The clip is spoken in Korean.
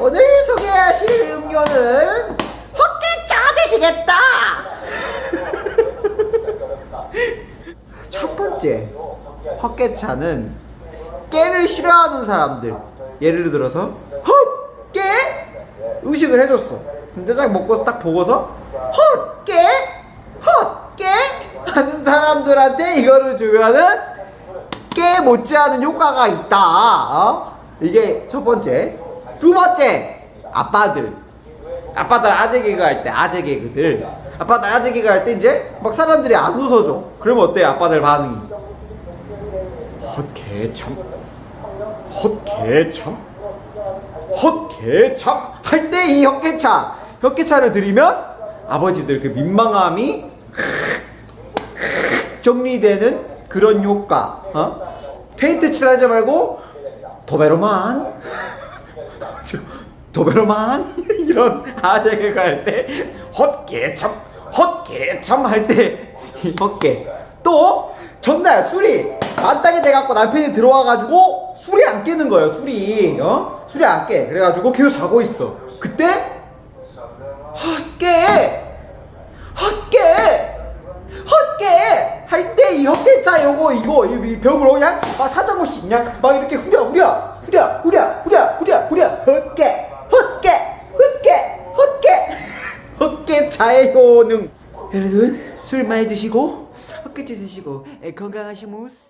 오늘 소개하실 음료는 헛개차 되시겠다. 첫 번째 헛개차는 깨를 싫어하는 사람들 예를 들어서 헛깨 음식을 해줬어 근데 딱 먹고 딱 보고서 헛깨 헛깨 하는 사람들한테 이거를 주면은 깨 못지않은 효과가 있다 어? 이게 첫 번째 두 번째 아빠들. 아빠들 아재 개그 할 때 아재 개그들. 아빠들 아재 개그 할 때 이제 막 사람들이 안 웃어줘. 그러면 어때 아빠들 반응이? 헛개참. 헛개참. 헛개참. 할 때 이 헛개차. 헛개차를 들이면 아버지들 그 민망함이 정리되는 그런 효과. 어? 페인트 칠하지 말고 도베로만 도베로만 이런 아재 개그 할때 헛개참 헛개참 할 때 헛개. 또 전날 술이 만땅이 돼갖고 남편이 들어와가지고 술이 안 깨는 거예요 술이. 어? 술이 안 깨. 그래가지고 계속 자고 있어. 그때 헛개! 헛개! 헛개! 할 때 이 헛개자 요거 이거 이 병으로 그냥 막 사정없이 그냥 막 이렇게 후려 후려 후려 후려 후려 후려 후려. 헛개 헛개 헛개 헛개. 헛개 자의 효능. 여러분 술 많이 드시고 헛개째 드시고 에, 건강하시무스